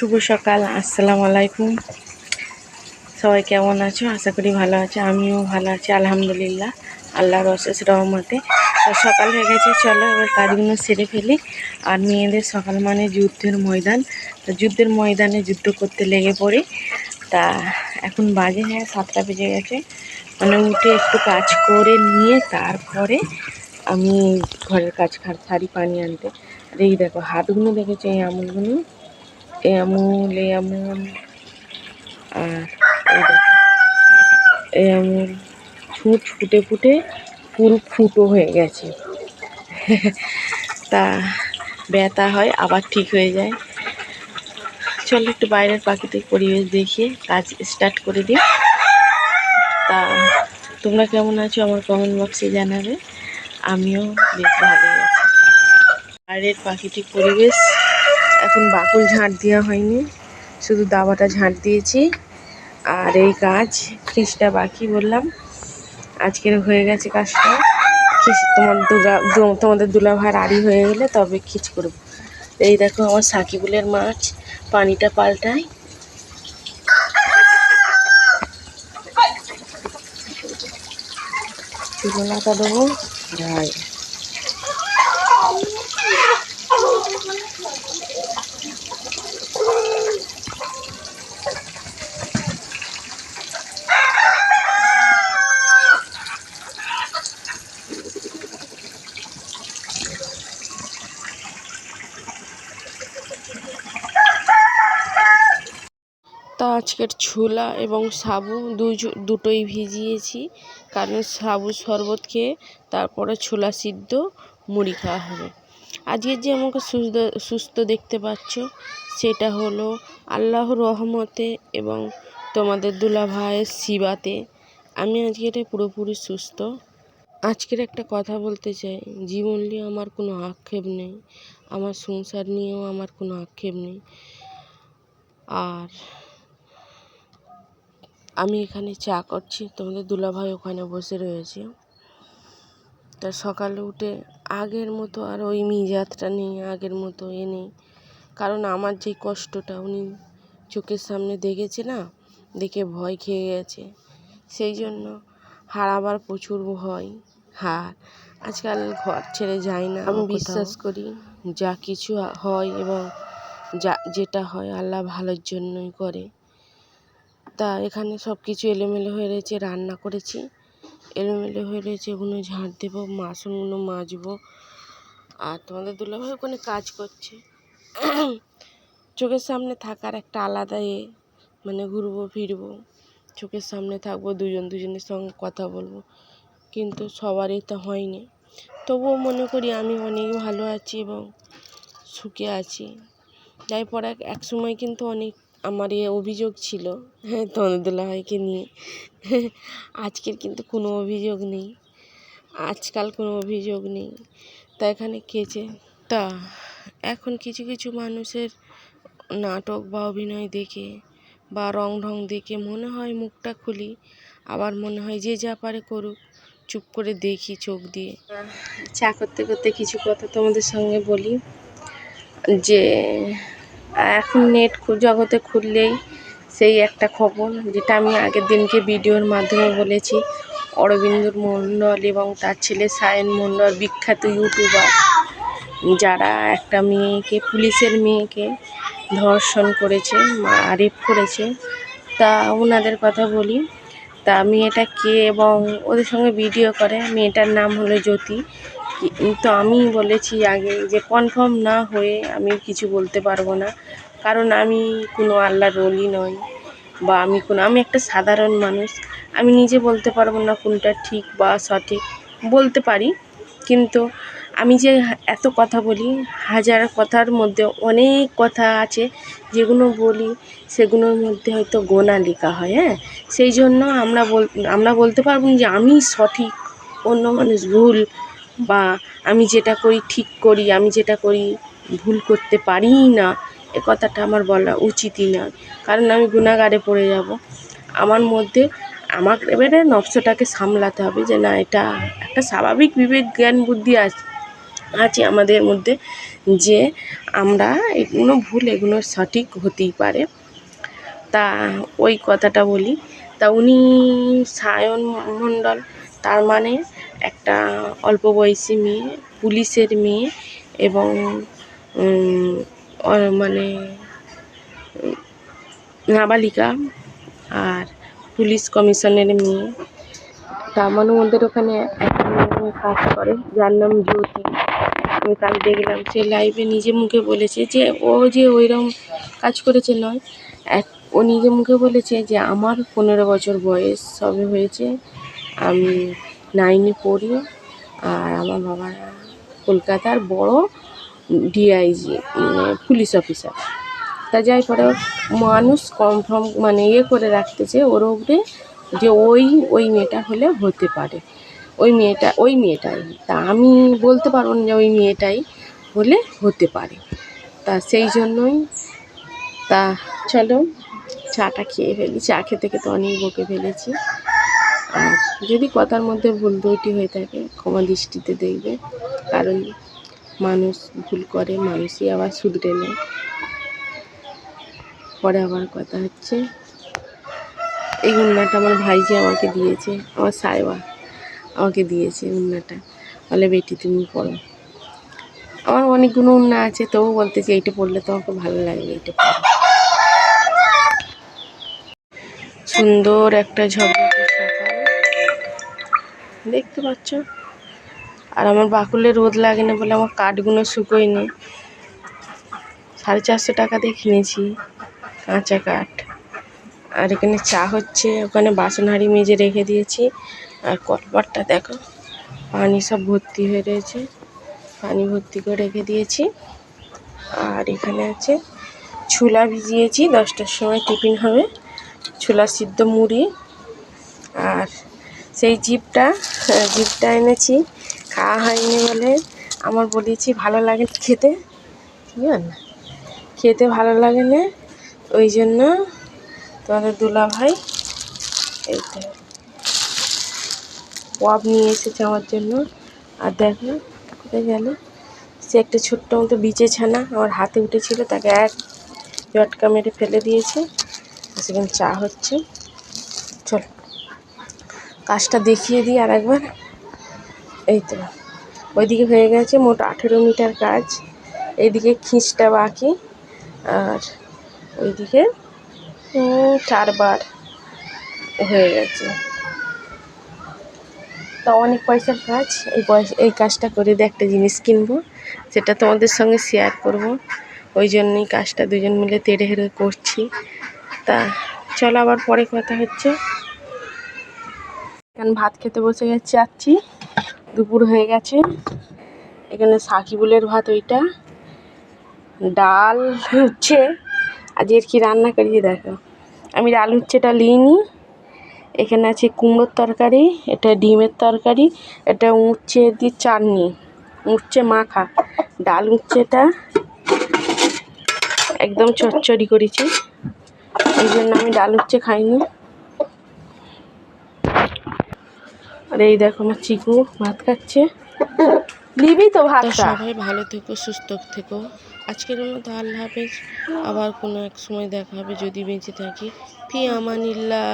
শুভ সকাল, আসসালামু আলাইকুম। সবাই কেমন আছো? আশা করি ভালো আছো, আমিও ভালো আছি, আলহামদুলিল্লাহ, আল্লাহর অশেষ রহমতে। তো সকাল হয়ে গেছে, চলো এবার কাজগুলো সেরে ফেলি। আর মেয়েদের সকাল মানে যুদ্ধের ময়দান। তো যুদ্ধের ময়দানে যুদ্ধ করতে লেগে পড়ি। তা এখন বাজে হ্যাঁ সাতটা বেজে গেছে। মানে উঠে একটু কাজ করে নিয়ে তারপরে আমি ঘরের কাজ সারি পানি আনতে। আর এই দেখো, হাতগুলো দেখেছ এই আমুলগুলো? এই আমুল আর আমুল ছুট ফুটে ফুটে পুরো ফুটো হয়ে গেছে। তা ব্যথা হয়, আবার ঠিক হয়ে যায়। চলো একটু বাইরের প্রাকৃতিক পরিবেশ দেখিয়ে কাজ স্টার্ট করে দিই। তা তোমরা কেমন আছো আমার কমেন্ট বক্সে জানাবে। আমিও বেশ ভালোই আছি। বাইরের প্রাকৃতিক পরিবেশ এখন বাকুল ঝাঁট দেওয়া হয়নি। শুধু দাবাটা ঝাঁট দিয়েছি। আর এই কাজ খিসটা বাকি বললাম। আজকের হয়ে গেছে কাজটা। তোমার দুলা তোমাদের দুলা ভাইয়ের আড়ি হয়ে গেলে তবে খিচ করব। এই দেখো আমার সাকিবুলের মাছ, পানিটা পাল্টাই। তুলনাটা দেবো। আজকের ছোলা এবং সাবু দুটোই ভিজিয়েছি। কারণ সাবু শরবত খেয়ে তারপরে ছোলা সিদ্ধ মুড়ি খাওয়া হবে। আজকে যে আমাকে সুস্থ সুস্থ দেখতে পাচ্ছ, সেটা হলো আল্লাহর রহমতে এবং তোমাদের দুলা ভাইয়ের শিবাতে আমি আজকে এটা পুরোপুরি সুস্থ। আজকের একটা কথা বলতে চাই, জীবন নিয়ে আমার কোনো আক্ষেপ নেই, আমার সংসার নিয়েও আমার কোনো আক্ষেপ নেই। আর আমি এখানে চা করছি। তোমাদের দুলাভাই ওখানে বসে রয়েছে। তা সকালে উঠে আগের মতো আর ওই মিজাতটা নেই আগের মতো এ নেই। কারণ আমার যে কষ্টটা উনি চোখের সামনে দেখেছে না দেখে ভয় খেয়ে গেছে। সেই জন্য হারাবার প্রচুর ভয় হার। আজকাল ঘর ছেড়ে যাই না আমি বিশ্বাস করি যা কিছু হয় এবং যা যেটা হয় আল্লাহ ভালোর জন্যই করে। তা এখানে সব কিছু এলোমেলো হয়ে রয়েছে, রান্না করেছি। এলোমেলো হয়ে রয়েছে ওগুলো ঝাঁট দেবো বাসনগুলো মাজবো। আর তোমাদের দুলাভাই ওখানে কাজ করছে। চোখের সামনে থাকার একটা আলাদা এ মানে ঘুরবো, ফিরবো। চোখের সামনে থাকব, দুজন দুজনের সঙ্গে কথা বলব। কিন্তু সবারই তো হয়নি। তবুও মনে করি আমি অনেক ভালো আছি এবং সুখে আছি। যাই পর এক এক সময় কিন্তু অনেক আমার এ অভিযোগ ছিল হ্যাঁ তোমাদের দুলাভাইকে নিয়ে। আজকের কিন্তু কোনো অভিযোগ নেই, আজকাল কোনো অভিযোগ নেই। তা এখানে কেচে তা এখন কিছু কিছু মানুষের নাটক বা অভিনয় দেখে বা রং ঢং দেখে মনে হয় মুখটা খুলি, আবার মনে হয় যে যা পারে করুক, চুপ করে দেখি চোখ দিয়ে। চা করতে করতে কিছু কথা তোমাদের সঙ্গে বলি, যে এখন নেট জগতে খুললেই সেই একটা খবর, যেটা আমি আগের দিনকে ভিডিওর মাধ্যমে বলেছি। অরবিন্দ মণ্ডল এবং তার ছেলে সায়ন মণ্ডল, বিখ্যাত ইউটিউবার। যারা একটা মেয়েকে, পুলিশের মেয়েকে ধর্ষণ করেছে রেপ করেছে, তা ওনাদের কথা বলি। তা মেয়েটা কে এবং ওদের সঙ্গে ভিডিও করে। মেয়েটার নাম হলো জ্যোতি। তো আমি বলেছি আগে যে কনফার্ম না হয়ে আমি কিছু বলতে পারব না। কারণ আমি কোনো আল্লাহর রলি নই বা আমি কোনো, আমি একটা সাধারণ মানুষ। আমি নিজে বলতে পারব না কোনটা ঠিক বা সঠিক। বলতে পারি, কিন্তু আমি যে এত কথা বলি, হাজার কথার মধ্যে অনেক কথা আছে, যেগুলো বলি সেগুলোর মধ্যে হয়তো গোনা লেখা হয় হ্যাঁ? সেই জন্য আমরা বল, আমরা বলতে পারব যে আমি সঠিক, অন্য মানুষ ভুল বা আমি যেটা করি ঠিক করি, আমি যেটা করি ভুল করতে পারি না, এ কথাটা আমার বলা উচিতই না। কারণ আমি গুণাগারে পড়ে যাব। আমার মধ্যে আমার এবারে নকশাটাকে সামলাতে হবে যে না, এটা একটা স্বাভাবিক বিবেক, জ্ঞান, বুদ্ধি আছে। আছে আমাদের মধ্যে যে আমরা এগুলো ভুল, এগুলো সঠিক হতেই পারে। তা ওই কথাটা বলি। তা উনি সায়ন মণ্ডল, তার মানে একটা অল্প বয়সী মেয়ে, পুলিশের মেয়ে এবং মানে নাবালিকা আর পুলিশ কমিশনের মেয়ে। তার মানে ওদের ওখানে মেয়ে কাজ করে, যার নাম জ্যোতি। আমি কাল দেখলাম সে লাইভে নিজে মুখে বলেছে যে, ও যে ওইরকম কাজ করেছে নয়, এক, ও নিজে মুখে বলেছে যে, আমার পনেরো বছর বয়স সবে হয়েছে, আমি নাইনে পড়ি, আর আমার বাবা কলকাতার বড় ডিআইজি পুলিশ অফিসার তা যাই পরে মানুষ কনফার্ম মানে ইয়ে করে রাখতেছে ওর উপরে যে ওই ওই মেয়েটা হলে হতে পারে। ওই মেয়েটা, ওই মেয়েটাই। তা আমি বলতে পারব না যে ওই মেয়েটাই হলে হতে পারে। তা সেই জন্যই তা চলো, চাটা খেয়ে ফেলি। চা খেতে খেতে অনেক বকে ফেলেছি। আর যদি কথার মধ্যে ভুল ত্রুটি হয়ে থাকে, ক্ষমা দৃষ্টিতে দেখবে। কারণ মানুষ ভুল করে, মানুষই আবার শুধরে নেয় পরে আবার কথা হচ্ছে। এই উন্নাটা আমার ভাইজি আমাকে দিয়েছে, আমার সাইবা আমাকে দিয়েছে উন্নাটা। বলে, বেটি, তুমি পড়ো। আমার অনেকগুলো উন্না আছে, তবু বলতেছি, এইটা পড়লে তোমাকে ভালো লাগবে, এইটা পড়ো। সুন্দর একটা ঝকঝকে সকাল। দেখতে পাচ্ছ? আর আমার বাকুলে রোদ লাগে না বলে আমার কাঠগুলো শুকোয়নি সাড়ে চারশো টাকা দিয়ে কিনেছি, কাঁচা কাঠ। আর এখানে চা হচ্ছে, ওখানে বাসন হাঁড়ি মেজে রেখে দিয়েছি। আর কলপাটটা দেখো পানি সব ভর্তি হয়ে রয়েছে। পানি ভর্তি করে রেখে দিয়েছি। আর এখানে আছে ছোলা ভিজিয়েছি দশটার সময় টিফিন হবে। ছোলা সিদ্ধ মুড়ি। আর সেই জিপটা হ্যাঁ, জিপটা এনেছি। খাওয়া হয়নি বলে আমার বলেছি ভালো লাগে খেতে। কি না খেতে ভালো লাগে না ওই জন্য তোমাদের দুলা ভাই এইটা পপ নিয়ে এসেছে আমার জন্য। আর দেখো কোথায় গেল? সে একটা ছোট্ট মতো বিচে ছানা আমার হাতে উঠেছিল, তাকে এক জটকা মেরে ফেলে দিয়েছে। সেখানে চা হচ্ছে। চল, কাজটা দেখিয়ে দিই আর একবার। এই তো, ওইদিকে হয়ে গেছে মোট আঠেরো মিটার কাজ। এইদিকে খিঁচটা বাকি, আর ওইদিকে চারবার হয়ে গেছে। তা অনেক পয়সার কাজ। এই পয়সা, এই কাজটা করে দিয়ে একটা জিনিস কিনবো সেটা তোমাদের সঙ্গে শেয়ার করব। ওই জন্যই কাজটা দুজন মিলে তেড়ে হেড়ে করছি। তা চলো আবার পরে কথা হচ্ছে। এখানে ভাত খেতে বসে গেছি যাচ্ছি দুপুর হয়ে গেছে। এখানে সাকিবুলের ভাত ওইটা। ডাল হচ্ছে। আজকের কি রান্না করিয়ে দেখো। আমি ডাল উচ্ছেটা নিইনি এখানে আছে কুমড়োর তরকারি এটা ডিমের তরকারি এটা উচ্ছে দিয়ে চাটনি উচ্ছে মাখা ডাল উচ্ছেটা একদম চচ্চড়ি করেছি এই জন্য আমি ডাল উচ্ছে খাইনি। আর এই দেখো আমার চিকু ভাত খাচ্ছে। নিবি তো ভাতটা? সবাই ভালো থেকো সুস্থ থেকো। আজকের মতো আল্লাহ হাফেজ। আবার কোনো এক সময় দেখা হবে যদি বেঁচে থাকি। ফি আমানিল্লাহ।